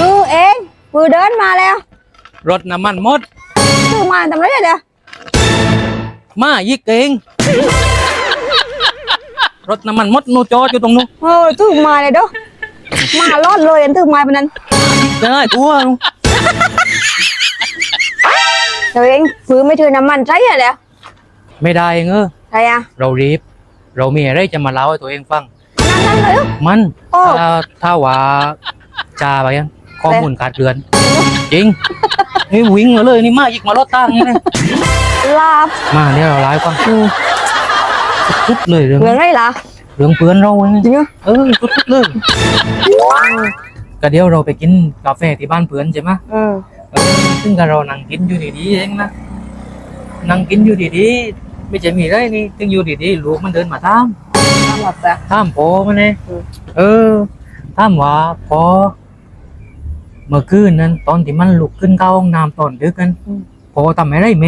อือเองมือเดินมาแล้ว รถน้ำมันหมดซื้อมาทำไรเดี๋ยวมายิกเองรถน้ำมันหมดนูจอดอยู่ตรงนู้นโอ้ยซื้อมาเลยเด้อมารอดเลยอันซื้อมาปานนั้นจะได้ตัวนู้นเดี๋ยวเองมือไม่ถือน้ำมันใช่เหรอไม่ได้เงอใช่อะเรารีบ เรามีอะไรจะมาเล่าให้ตัวเองฟัง นั่นนั่นเลย มันโอ้ ถ้าถ้าว่าจาไปยังข้อมูลขาดเกลือน จริง นี่วิ่งมาเลยนี่มายิกมารถตั้งนี่เลยลาบมาเดี๋ยวเราไล่ฟังอืมทุดเลยเรื่องเหมือนไรล่ะเรื่องเพื่อนเราไงจริงเหรอเออทุดๆเลยก็เดี๋ยวเราไปกินกาแฟที่บ้านเพื่อนใช่ไหมอืมเออซึ่งก็เรานั่งกินอยู่ดีๆเองนะนั่งกินอยู่ดีๆไม่ใช่มีอะไรนี่ซึ่งอยู่ดีๆลูกมันเดินมาตาม ทำหมดอะถามพอมันเลยอืมเออถามว่าพอเมื่อคืนนั้น ตอนที่มันลุกขึ้นเข้าห้องน้ำตอนดึกกันพอทำอะไรเม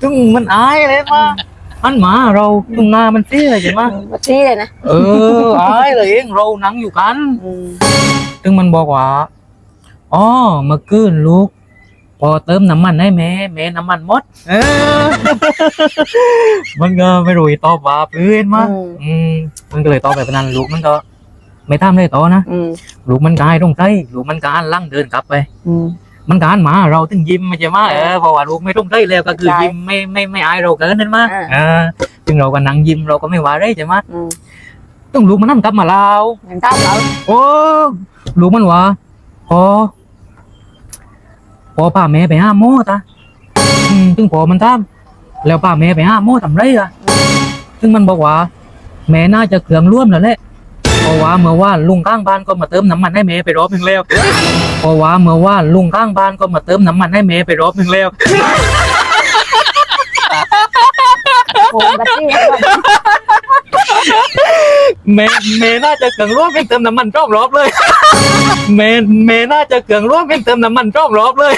ตึงมันอายเลยมาอันหมาเราตึงหน้ามันเสียใช่ไหมแบบนี้เลยนะเอออายเลยเองเรานั่งอยู่กันอืมตึงมันบอกว่าอ๋อเมื่อคืนลูก พอเติมน้ำมันให้แม่แม่น้ำมันหมด เออ มันก็ไม่รู้จะตอบว่าเพื่อนมาอืม อืมมันก็เลยตอบแบบนั้นลูกมันก็ ไม่ทำเลยต่อนะอืมลูกมันกายตรงใจลูกมันกานลั่งเดินกลับไป อืม มันการหมาเราถึงยิ้มไม่ใช่ไหมเออเพราะว่าลูกไม่ตรงใจแล้วก็คือใช่ยิ้มไม่ไม่ไม่อายเราเกินนั่นมาอ่า เออถึงเราก็นั่งยิ้มเราก็ไม่ว่าอะไรใช่ไหมอืมต้องลูกมันนั่งกลับมาเราเหมือนตามเราโอ้ลูกมันว่าพอ พอป้าแม่ไปห้าโมตาอืมถึงพอมันทำแล้วป้าแม่ไปห้าโมทำไรอะซึ่งมันบอกว่า แม่น่าจะเครื่องร่วมแล้วแหละเพราะว่าเมื่อว่านลุงข้างบ้านก็มาเติมน้ำมันให้แม่ไปรอบหนึ่งแล้วเพราะว่าเมื่อว่านลุงข้างบ้านก็มาเติมน้ำมันให้แม่ไปรอบหนึ่งแล้ว โอ้แบบนี้เมเมน่าจะเกืองร่วมเองเติมน้ำมันรอบรอบเลย เมเมน่าจะเกืองร่วมเองเติมน้ำมันรอบรอบเลย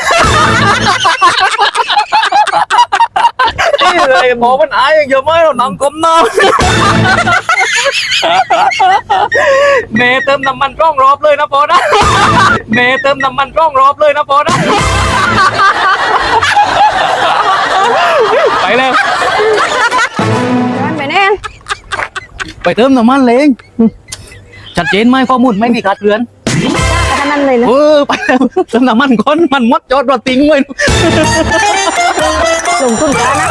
นี่เลยหมอมันอายอย่างเดียวไม่เรานำกลมหน้าเมเติมน้ำมันร่องรอบเลยนะพอนะเมเติมน้ำมันร่องรอบเลยนะพอนะไปแล้วมันไปแน่ไปเติมน้ำมันเลยเองชัดเจนไหมข้อมูลไม่มีขาดเลือน ขนาดนั้นเลยนะเออไปแล้วเติมน้ำมันคนมันมดจอดรถทิ้งไว้ลงทุนกันนะ